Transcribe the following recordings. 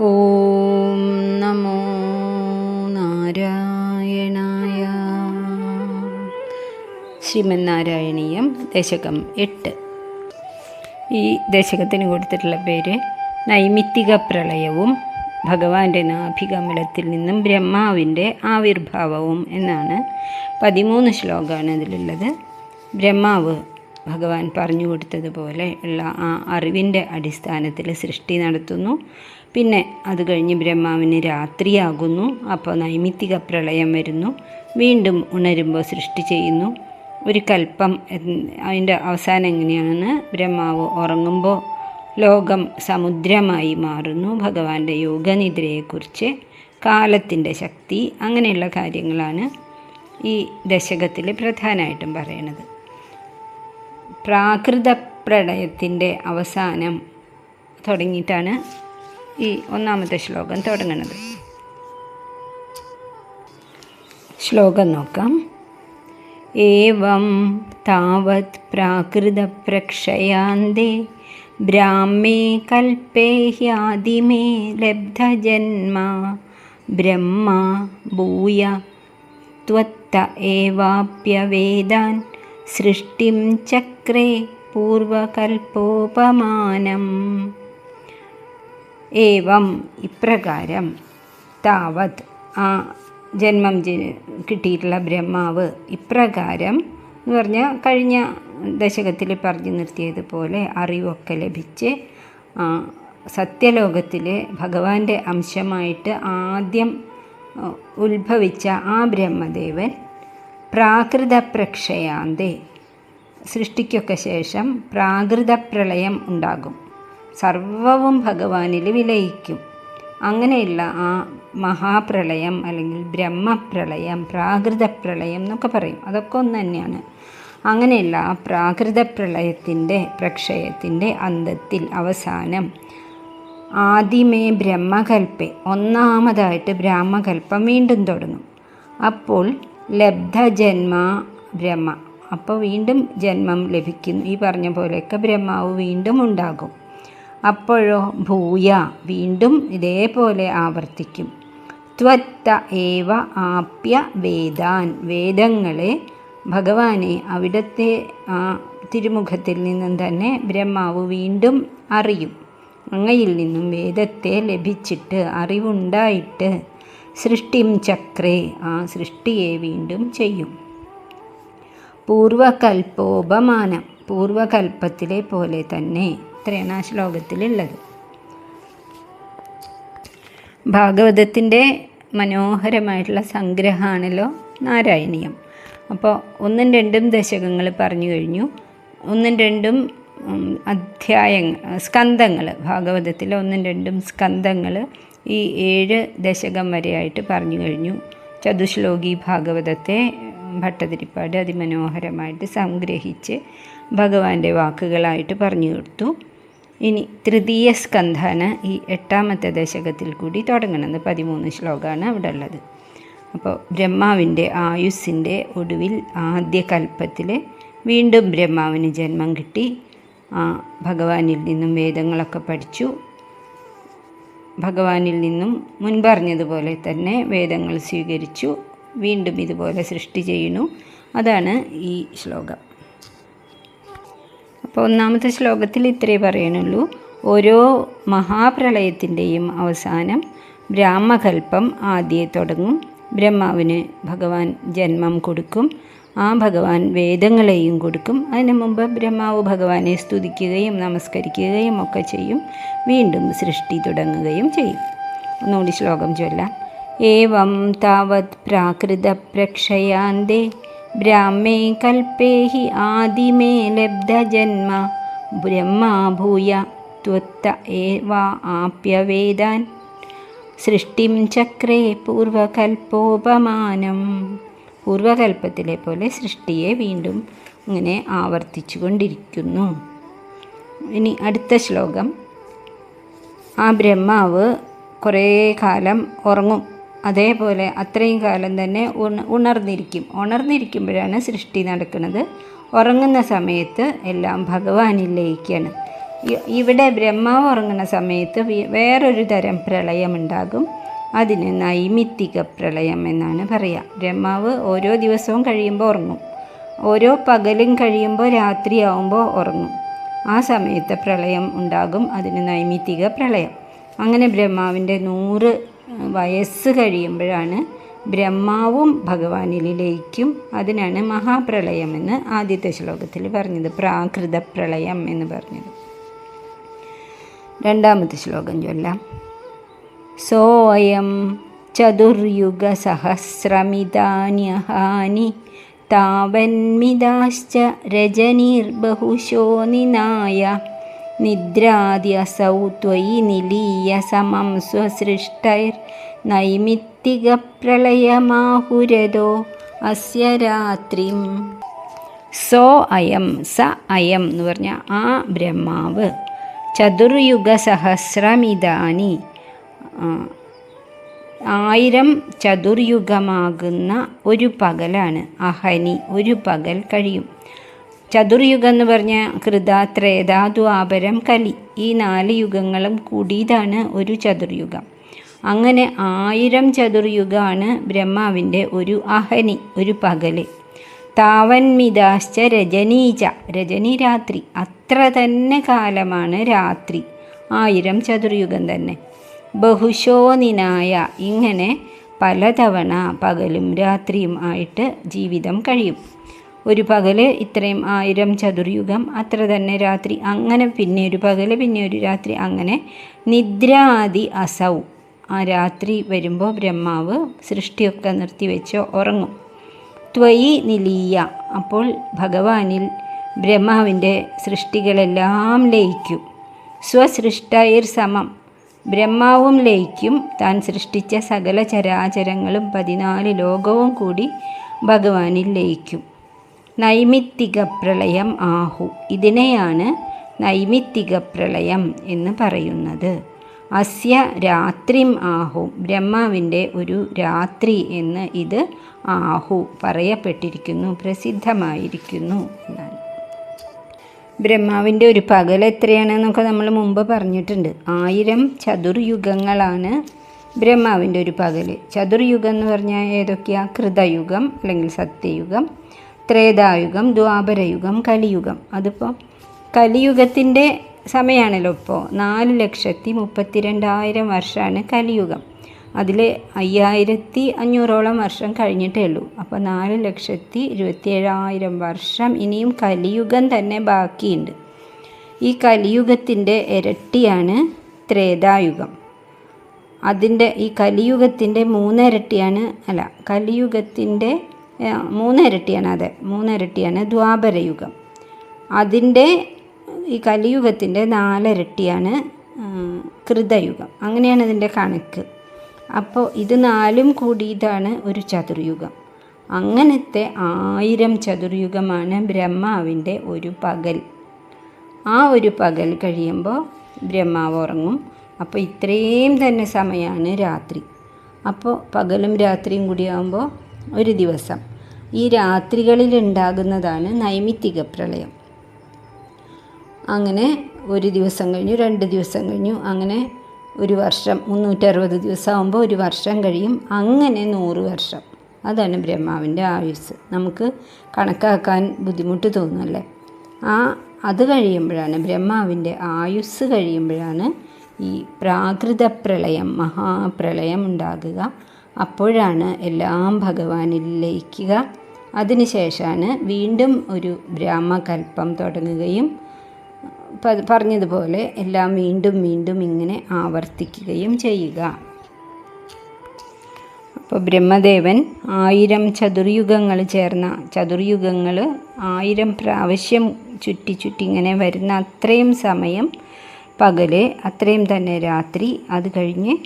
ഓം നമോ നാരായണായ. ശ്രീമന്നാരായണീയം ദശകം എട്ട്. ഈ ദശകത്തിന് കൊടുത്തിട്ടുള്ള പേര് നൈമിത്തിക പ്രളയവും ഭഗവാന്റെ നാഭികമലത്തിൽ നിന്നും ബ്രഹ്മാവിന്റെ ആവിർഭാവവും എന്നാണ് പതിമൂന്ന് ശ്ലോകമാണ് ഇതിലുള്ളത് ബ്രഹ്മാവ് ഭഗവാൻ പറഞ്ഞു കൊടുത്തതുപോലെ ഉള്ള ആ അറിവിന്റെ അടിസ്ഥാനത്തിൽ സൃഷ്ടി നടത്തുന്നു. പിന്നെ അത് കഴിഞ്ഞ് ബ്രഹ്മാവിന് രാത്രിയാകുന്നു. അപ്പോൾ നൈമിത്തിക പ്രളയം വരുന്നു. വീണ്ടും ഉണരുമ്പോൾ സൃഷ്ടി ചെയ്യുന്നു. ഒരു കൽപ്പം അതിന്റെ അവസാനം എങ്ങനെയാണെന്ന് ബ്രഹ്മാവ് ഉറങ്ങുമ്പോൾ ലോകം സമുദ്രമായി മാറുന്നു. ഭഗവാന്റെ യോഗനിദ്രയെക്കുറിച്ച് കാലത്തിന്റെ ശക്തി അങ്ങനെയുള്ള കാര്യങ്ങളാണ് ഈ ദശകത്തിൽ പ്രധാനമായിട്ടും പറയണത്. പ്രാകൃത പ്രണയത്തിന്റെ അവസാനം തുടങ്ങിയിട്ടാണ് ഈ ഒന്നാമത്തെ ശ്ലോകം തുടങ്ങുന്നത്. ശ്ലോകം നോക്കാം. ഏവം താവത് പ്രാകൃതപ്രക്ഷയാന്തേ ബ്രാഹ്മേ കൽപ്പേ ഹ്യാദിമേ ലബ്ധജന്മ ബ്രഹ്മ ഭൂയ ത്വത്ത ഏവാപ്യവേദാൻ സൃഷ്ടിം ചക്രേ പൂർവകൽപ്പോപമാനം ഏവം ഇപ്രകാരം താവത് ആ ജന്മം കിട്ടിയിട്ടുള്ള ബ്രഹ്മാവ് ഇപ്രകാരം എന്ന് പറഞ്ഞാൽ കഴിഞ്ഞ ദശകത്തിൽ പറഞ്ഞു നിർത്തിയതുപോലെ അറിവൊക്കെ ലഭിച്ച് സത്യലോകത്തിൽ ഭഗവാന്റെ അംശമായിട്ട് ആദ്യം ഉത്ഭവിച്ച ആ ബ്രഹ്മദേവൻ പ്രാകൃത പ്രക്ഷയാന്തേ സൃഷ്ടിക്കൊക്കെ ശേഷം പ്രാകൃത പ്രളയം ഉണ്ടാകും. സർവവും ഭഗവാനിൽ വിലയിക്കും. അങ്ങനെയുള്ള ആ മഹാപ്രളയം അല്ലെങ്കിൽ ബ്രഹ്മപ്രളയം പ്രാകൃത പ്രളയം എന്നൊക്കെ പറയും. അതൊക്കെ ഒന്ന് തന്നെയാണ്. അങ്ങനെയുള്ള ആ പ്രാകൃത പ്രളയത്തിന്റെ പ്രക്ഷയത്തിന്റെ അന്തത്തിൽ അവസാനം ആദ്യമേ ബ്രഹ്മകൽപ്പെ ഒന്നാമതായിട്ട് ബ്രഹ്മകൽപ്പം വീണ്ടും തുടങ്ങും. അപ്പോൾ ലബ്ധജന്മ ബ്രഹ്മ. അപ്പോൾ വീണ്ടും ജന്മം ലഭിക്കുന്നു. ഈ പറഞ്ഞ പോലെയൊക്കെ ബ്രഹ്മാവ് വീണ്ടും ഉണ്ടാകും. അപ്പോഴോ ഭൂയ വീണ്ടും ഇതേപോലെ ആവർത്തിക്കും. ത്വത്ത ഏവ ആപ്യ വേദാൻ. വേദങ്ങളെ ഭഗവാനെ അവിടുത്തെ ആ തിരുമുഖത്തിൽ നിന്നും തന്നെ ബ്രഹ്മാവ് വീണ്ടും അറിയും. അങ്ങയിൽ നിന്നും വേദത്തെ ലഭിച്ചിട്ട് അറിവുണ്ടായിട്ട് സൃഷ്ടിം ചക്രേ ആ സൃഷ്ടിയെ വീണ്ടും ചെയ്യും. പൂർവകൽപ്പോപമാനം പൂർവകൽപ്പത്തിലെ പോലെ തന്നെ ഇത്രയാണ് ആ ശ്ലോകത്തിലുള്ളത്. ഭാഗവതത്തിന്റെ മനോഹരമായിട്ടുള്ള സംഗ്രഹമാണല്ലോ നാരായണീയം. അപ്പോൾ ഒന്നും രണ്ടും ദശകങ്ങൾ പറഞ്ഞു കഴിഞ്ഞു. ഒന്നും രണ്ടും അധ്യായങ്ങൾ സ്കന്ധങ്ങൾ ഭാഗവതത്തിലെ ഒന്നും രണ്ടും സ്കന്ധങ്ങൾ ഈ ഏഴ് ദശകം വരെയായിട്ട് പറഞ്ഞു കഴിഞ്ഞു. ചതുശ്ലോകി ഭാഗവതത്തെ ഭട്ടതിരിപ്പാട് അതിമനോഹരമായിട്ട് സംഗ്രഹിച്ച് ഭഗവാന്റെ വാക്കുകളായിട്ട് പറഞ്ഞു കൊടുത്തു. ഇനി തൃതീയ സ്കന്ധാണ് ഈ എട്ടാമത്തെ ദശകത്തിൽ കൂടി തുടങ്ങണമെന്ന് പതിമൂന്ന് ശ്ലോകമാണ് അവിടെ ഉള്ളത്. അപ്പോൾ ബ്രഹ്മാവിന്റെ ആയുസ്സിന്റെ ഒടുവിൽ ആദ്യ കൽപ്പത്തിൽ വീണ്ടും ബ്രഹ്മാവിന് ജന്മം കിട്ടി. ഭഗവാനിൽ നിന്നും വേദങ്ങളൊക്കെ പഠിച്ചു. ഭഗവാനിൽ നിന്നും മുൻപറഞ്ഞതുപോലെ തന്നെ വേദങ്ങൾ സ്വീകരിച്ചു വീണ്ടും ഇതുപോലെ സൃഷ്ടി ചെയ്യുന്നു. അതാണ് ഈ ശ്ലോകം. അപ്പോൾ ഒന്നാമത്തെ ശ്ലോകത്തിൽ ഇത്രേ പറയണുള്ളൂ. ഓരോ മഹാപ്രളയത്തിന്റെയും അവസാനം ബ്രാഹ്മകൽപ്പം ആദ്യേ തുടങ്ങും. ബ്രഹ്മാവിന് ഭഗവാൻ ജന്മം കൊടുക്കും. ആ ഭഗവാൻ വേദങ്ങളെയും കൊടുക്കും. അതിനു മുമ്പ് ബ്രഹ്മാവ് ഭഗവാനെ സ്തുതിക്കുകയും നമസ്കരിക്കുകയും ഒക്കെ ചെയ്യും. വീണ്ടും സൃഷ്ടി തുടങ്ങുകയും ചെയ്യും. ഒന്നുകൂടി ശ്ലോകം ചൊല്ലാം. ഏവം താവത് പ്രാകൃത പ്രക്ഷയാന്തേ ബ്രാഹ്മേ കൽപ്പേ ഹി ആദിമേ ലബ്ധജന്മ ബ്രഹ്മാഭൂയ ത്വത്ത ഏവ ആപ്യവേദാൻ സൃഷ്ടിം ചക്രേ പൂർവകൽപ്പോപമാനം. പൂർവകൽപ്പത്തിലെ പോലെ സൃഷ്ടിയെ വീണ്ടും ഇങ്ങനെ ആവർത്തിച്ചു കൊണ്ടിരിക്കുന്നു ഇനി അടുത്ത ശ്ലോകം. ആ ബ്രഹ്മാവ് കുറേ കാലം ഉറങ്ങും. അതേപോലെ അത്രയും കാലം തന്നെ ഉണ ഉണർന്നിരിക്കും. ഉണർന്നിരിക്കുമ്പോഴാണ് സൃഷ്ടി നടക്കുന്നത്. ഉറങ്ങുന്ന സമയത്ത് എല്ലാം ഭഗവാനിൽ ലയിക്കുകയാണ് ഇവിടെ ബ്രഹ്മാവ് ഉറങ്ങുന്ന സമയത്ത് വേറൊരു തരം പ്രളയമുണ്ടാകും. അതിന് നൈമിത്തിക പ്രളയം എന്നാണ് പറയുക ബ്രഹ്മാവ് ഓരോ ദിവസവും കഴിയുമ്പോൾ ഉറങ്ങും. ഓരോ പകലും കഴിയുമ്പോൾ രാത്രിയാവുമ്പോൾ ഉറങ്ങും. ആ സമയത്ത് പ്രളയം ഉണ്ടാകും അതിന് നൈമിത്തിക പ്രളയം. അങ്ങനെ ബ്രഹ്മാവിന്റെ നൂറ് വയസ്സ് കഴിയുമ്പോഴാണ് ബ്രഹ്മാവും ഭഗവാനിലേക്കും അതിനാണ് മഹാപ്രളയം എന്ന് ആദ്യത്തെ ശ്ലോകത്തിൽ പറഞ്ഞത്. പ്രാകൃത പ്രളയം എന്ന് പറഞ്ഞത്. രണ്ടാമത്തെ ശ്ലോകം ചൊല്ലാം. സോയം ചതുർയുഗസഹസ്രമിതാന്യഹാനി താവന്മിതാശ്ച രജനീർബഹുശോ നിനായ നിദ്രാദ്യസൗ ത്വയി നിലീയ സമം സ്വസൃഷ്ടൈർ നൈമിത്തികപ്രളയമാഹുരതോ അസ്യ രാത്രിം സോ അയം സ അയം എന്ന് പറഞ്ഞ ആ ബ്രഹ്മാവ്. ചതുർയുഗ സഹസ്രമിതാനി ആ, ആയിരം ചതുർയുഗമാകുന്ന ഒരു പകലാണ് അഹനി. ഒരു പകൽ കഴിയും. ചതുർയുഗം എന്ന് പറഞ്ഞ കൃത ത്രേത കലി. ഈ നാല് യുഗങ്ങളും കൂടിയതാണ് ഒരു ചതുർയുഗം. അങ്ങനെ ആയിരം ചതുർയുഗമാണ് ബ്രഹ്മാവിന്റെ ഒരു അഹനി ഒരു പകൽ. താവന്മിതാശ്ച രജനീച രജനി രാത്രി. അത്ര തന്നെ കാലമാണ് രാത്രി. ആയിരം ചതുർയുഗം തന്നെ. ബഹുശോ നിനായ ഇങ്ങനെ പലതവണ പകലും രാത്രിയും ആയിട്ട് ജീവിതം കഴിയും. ഒരു പകൽ ഇത്രയും ആയിരം ചതുർയുഗം അത്ര തന്നെ രാത്രി അങ്ങനെ പിന്നെ ഒരു പകൽ പിന്നെ ഒരു രാത്രി അങ്ങനെ നിദ്രാദി അസൗ. ആ രാത്രി വരുമ്പോൾ ബ്രഹ്മാവ് സൃഷ്ടിയൊക്കെ നിർത്തിവെച്ച് ഉറങ്ങും. ത്വയി നിലീയ. അപ്പോൾ ഭഗവാനിൽ ബ്രഹ്മാവിന്റെ സൃഷ്ടികളെല്ലാം ലയിക്കും. സ്വസൃഷ്ടൈർ സമം. ബ്രഹ്മാവും ലയിക്കും. താൻ സൃഷ്ടിച്ച സകല ചരാചരങ്ങളും പതിനാല് ലോകവും കൂടി ഭഗവാനിൽ ലയിക്കും. നൈമിത്തിക പ്രളയം ആഹു. ഇതിനെയാണ് നൈമിത്തിക പ്രളയം എന്ന് പറയുന്നത്. അസ്യ രാത്രിം ആഹു. ബ്രഹ്മാവിന്റെ ഒരു രാത്രി എന്ന് ഇത് ആഹു പറയപ്പെട്ടിരിക്കുന്നു പ്രസിദ്ധമായിരിക്കുന്നു. ബ്രഹ്മാവിന്റെ ഒരു പകൽ എത്രയാണെന്നൊക്കെ നമ്മൾ മുമ്പ് പറഞ്ഞിട്ടുണ്ട്. ആയിരം ചതുർയുഗങ്ങളാണ് ബ്രഹ്മാവിന്റെ ഒരു പകൽ. ചതുർയുഗം എന്ന് പറഞ്ഞാൽ ഏതൊക്കെയാണ് കൃതയുഗം അല്ലെങ്കിൽ സത്യയുഗം ത്രേതായുഗം ദ്വാപരയുഗം കലിയുഗം. അതിപ്പോൾ കലിയുഗത്തിന്റെ സമയമാണല്ലോ ഇപ്പോൾ നാല് ലക്ഷത്തി മുപ്പത്തിരണ്ടായിരം വർഷമാണ് കലിയുഗം. അതിൽ അയ്യായിരത്തി അഞ്ഞൂറോളം വർഷം കഴിഞ്ഞിട്ടേ ഉള്ളൂ. അപ്പോൾ നാല് ലക്ഷത്തി ഇരുപത്തിയേഴായിരം വർഷം ഇനിയും കലിയുഗം തന്നെ ബാക്കിയുണ്ട്. ഈ കലിയുഗത്തിന്റെ ഇരട്ടിയാണ് ത്രേതായുഗം. അതിന്റെ ഈ കലിയുഗത്തിന്റെ മൂന്നിരട്ടിയാണ് അല്ല കലിയുഗത്തിന്റെ മൂന്നിരട്ടിയാണ് അതെ മൂന്നിരട്ടിയാണ് ദ്വാപരയുഗം. അതിന്റെ ഈ കലിയുഗത്തിന്റെ നാലിരട്ടിയാണ് കൃതയുഗം. അങ്ങനെയാണ് ഇതിന്റെ കണക്ക്. അപ്പോൾ ഇത് നാലും കൂടിയതാണ് ഒരു ചതുർയുഗം. അങ്ങനത്തെ ആയിരം ചതുർയുഗമാണ് ബ്രഹ്മാവിന്റെ ഒരു പകൽ. ആ ഒരു പകൽ കഴിയുമ്പോൾ ബ്രഹ്മാവ് ഉറങ്ങും. അപ്പോൾ ഇത്രയും തന്നെ സമയമാണ് രാത്രി. അപ്പോൾ പകലും രാത്രിയും കൂടിയാകുമ്പോൾ ഒരു ദിവസം. ഈ രാത്രികളിൽ ഉണ്ടാകുന്നതാണ് നൈമിത്തിക പ്രളയം. അങ്ങനെ ഒരു ദിവസം കഴിഞ്ഞു രണ്ട് ദിവസം കഴിഞ്ഞു അങ്ങനെ ഒരു വർഷം മുന്നൂറ്ററുപത് ദിവസമാകുമ്പോൾ ഒരു വർഷം കഴിയും. അങ്ങനെ നൂറ് വർഷം. അതാണ് ബ്രഹ്മാവിന്റെ ആയുസ് നമുക്ക് കണക്കാക്കാൻ ബുദ്ധിമുട്ട് തോന്നുമല്ലേ ആ അത് കഴിയുമ്പോഴാണ് ബ്രഹ്മാവിന്റെ ആയുസ് കഴിയുമ്പോഴാണ് ഈ പ്രാകൃത പ്രളയം മഹാപ്രളയം ഉണ്ടാകുക. അപ്പോഴാണ് എല്ലാം ഭഗവാനിൽ ലയിക്കുക അതിനുശേഷമാണ് വീണ്ടും ഒരു ബ്രാഹ്മകൽപ്പം തുടങ്ങുകയും പറഞ്ഞതുപോലെ എല്ലാം വീണ്ടും വീണ്ടും ഇങ്ങനെ ആവർത്തിക്കുകയും ചെയ്യുക. അപ്പോൾ ബ്രഹ്മദേവൻ ആയിരം ചതുർയുഗങ്ങൾ ചേർന്ന ചതുർയുഗങ്ങൾ ആയിരം പ്രാവശ്യം ചുറ്റി ചുറ്റി ഇങ്ങനെ വരുന്ന അത്രയും സമയം പകൽ അത്രയും തന്നെ രാത്രി അത് കഴിഞ്ഞ്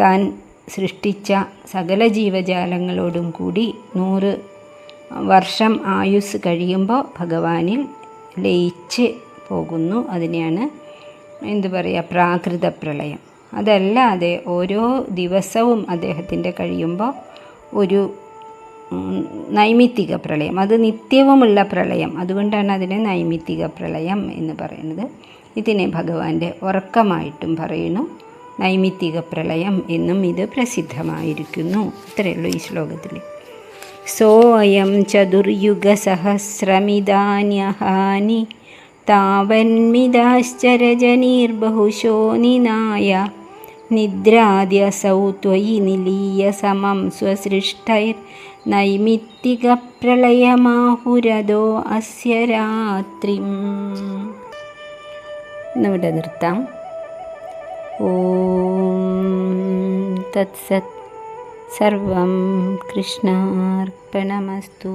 താൻ സൃഷ്ടിച്ച സകല ജീവജാലങ്ങളോടും കൂടി നൂറ് വർഷം ആയുസ് കഴിയുമ്പോൾ ഭഗവാനിൽ ലയിച്ച് പോകുന്നു. അതിനെയാണ് എന്തു പറയുക പ്രാകൃത പ്രളയം അതല്ലാതെ ഓരോ ദിവസവും അദ്ദേഹത്തിന്റെ കഴിയുമ്പോൾ ഒരു നൈമിത്തിക പ്രളയം. അത് നിത്യവുമുള്ള പ്രളയം. അതുകൊണ്ടാണ് അതിനെ നൈമിത്തിക പ്രളയം എന്ന് പറയുന്നത്. ഇതിനെ ഭഗവാന്റെ ഉറക്കമായിട്ടും പറയുന്നു. നൈമിത്തിക പ്രളയം എന്നും ഇത് പ്രസിദ്ധമായിരിക്കുന്നു. ഇത്രയേ ഉള്ളൂ ഈ ശ്ലോകത്തിൽ സോയം ചതുർയുഗസഹസ്രമിതാന്യഹാനി താവന്മിതാശ്ചരജനീർബഹുശോ നിനായ നിദ്രാദ്യസൗ ത്വയി നിലീയ സമം സ്വസൃഷ്ടൈർ നൈമിത്തികപ്രളയമാഹുരതോ അസ്യ രാത്രിം എന്നിവിടെ നിർത്താം ഓം തത്സത് സർവം കൃഷ്ണാർപ്പണമസ്തു